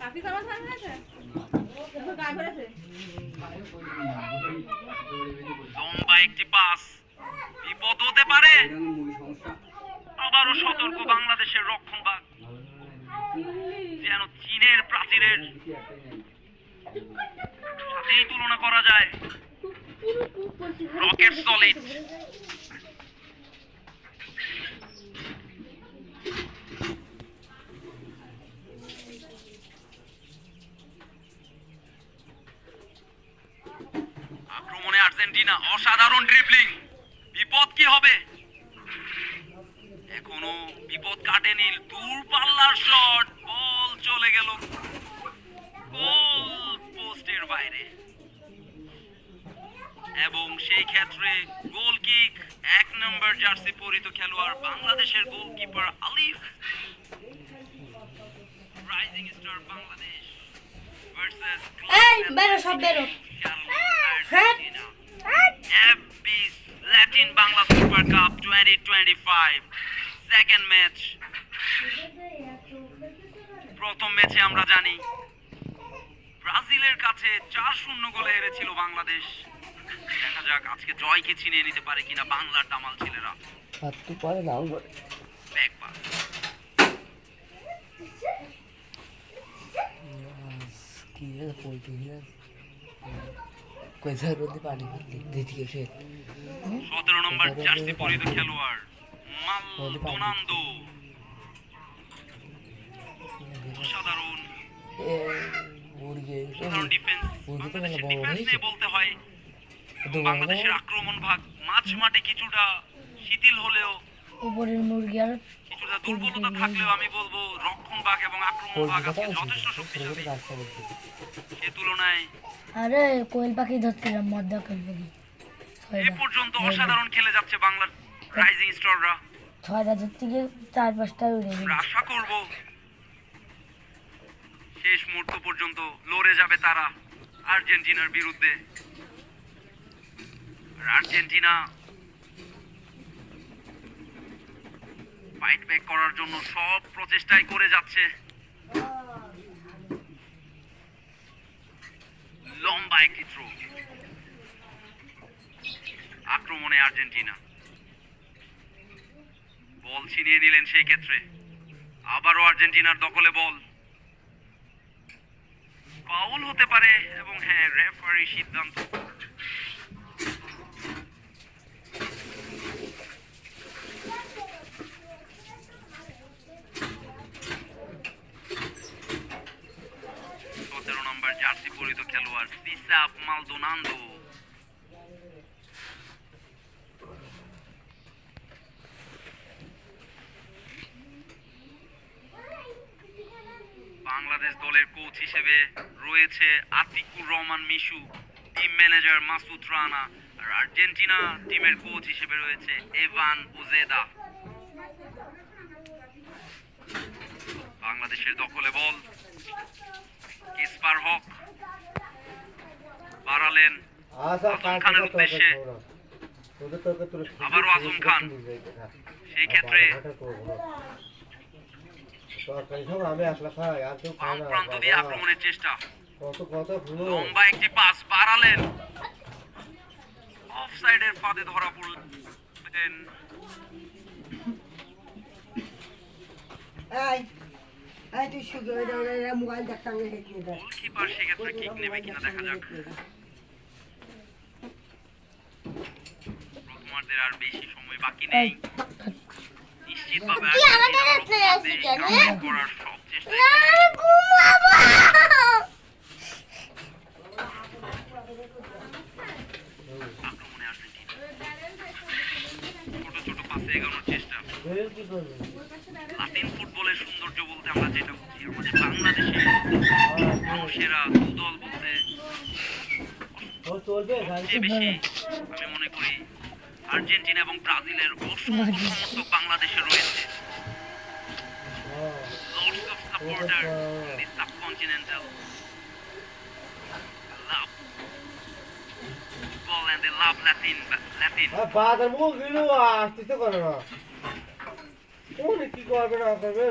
কাকি সামনে আছে লম্বা একটি পাস বিপদ হতে পারে আবারও সতর্ক বাংলাদেশের রক্ষণভাগ যেন চীনের প্রাচীরের সাথেই তুলনা করা যায় রকেট সলিড আক্রমণে আর্জেন্টিনা অসাধারণ ড্রিবলিং বিপদ কি হবে? এখনও বিপদ কাটেনি। দূর পাল্লার শট বল চলে গেল। গোল পোস্টের বাইরে। এবং সেই ক্ষেত্রে গোল কিক এক নম্বর জার্সি পরিত খেলোয়াড় বাংলাদেশের গোলকিপার আলিফ। রাইজিং স্টার বাংলাদেশ ভার্সেস এই, বেরো, সব বেরো। হ্যাঁ। FB's Latin Bangla Super Cup 2025 second match প্রথম ম্যাচে আমরা জানি ব্রাজিলের কাছে চার শূন্য গোলে হেরেছিল বাংলাদেশ। দেখা যাক আজকে জয় কি ছিনিয়ে নিতে পারে কিনা বাংলার দামাল ছেলেরা। হাতটু পরে নাও ব্যাক পাস কি পোল্ট্রি কোথায় রোদে পানি ফেললি দ্বিতীয় সে সতেরো নম্বর জার্সি পরিত খেলোয়াড় মালদোনান্দো। অসাধারণ। বাংলাদেশের বড় ডিফেন্স হয়েছে? বলতে হয় বাংলাদেশের আক্রমণ ভাগ মাঝ মাঠে কিছুটা শিথিল হলেও উপরের মুরগি আর কিছুটা দুর্বলতা থাকলেও আমি বলব রক্ষণ এবং আক্রমণ ভাগ পোল্ট্রি যথেষ্ট শক্তিশালী। সে তুলনায় আরে কোয়েল পাখি ধরছিলাম মদ্দা কোয়েল পাখি। এ পর্যন্ত অসাধারণ খেলে যাচ্ছে বাংলার রাইজিং স্টাররা ছয়টা ধর থেকে চার পাঁচটা উড়ে আশা করব শেষ মুহূর্ত পর্যন্ত লড়ে যাবে তারা আর্জেন্টিনার বিরুদ্ধে। আর্জেন্টিনা ফাইট ব্যাক করার জন্য সব প্রচেষ্টাই করে যাচ্ছে। লম্বা একটি থ্রো আক্রমণে আর্জেন্টিনা। বল ছিনিয়ে নিলেন সেই ক্ষেত্রে। আবারও আর্জেন্টিনার দখলে বল। ফাউল হতে পারে এবং হ্যাঁ রেফারি সিদ্ধান্ত সতেরো পরিত খেলোয়াড় সিসাপ মালদোনান্দো বাংলাদেশ দলের কোচ হিসেবে রয়েছে আতিকুর রহমান মিশু টিম ম্যানেজার মাসুদ রানা, আর আর্জেন্টিনা টিমের কোচ হিসেবে রয়েছে এভান ওজেদা। বাংলাদেশের দখলে বল, কিসপার হক। বাড়ালেন। আজম খানের উদ্দেশ্যে আবারও আজম খান। সেই ক্ষেত্রে প্রান্ত দিয়ে আক্রমণের চেষ্টা। লম্বা একটি পাস বাড়ালেন। অফসাইডের ফাঁদে ধরা পড়লেন। গোলকিপার সেক্ষেত্রে কিক নেবে কিনা দেখা যাক। প্রথমার্ধের আর বেশি সময় বাকি নেই। নিশ্চিতভাবে আমাদের করার সব চেষ্টা আক্রমণে ছোট ছোট পাসে এগোনোর চেষ্টা। লাতিন ফুটবলের সৌন্দর্য বলতে আমরা যেটা বুঝি আমাদের বাংলাদেশে মানুষেরা দুদল বলতে ও সবচেয়ে বেশি করি আর্জেন্টিনা এবং ব্রাজিলের বাংলাদেশে রয়েছে। বাদ তো করে না। কি করবে না করবে?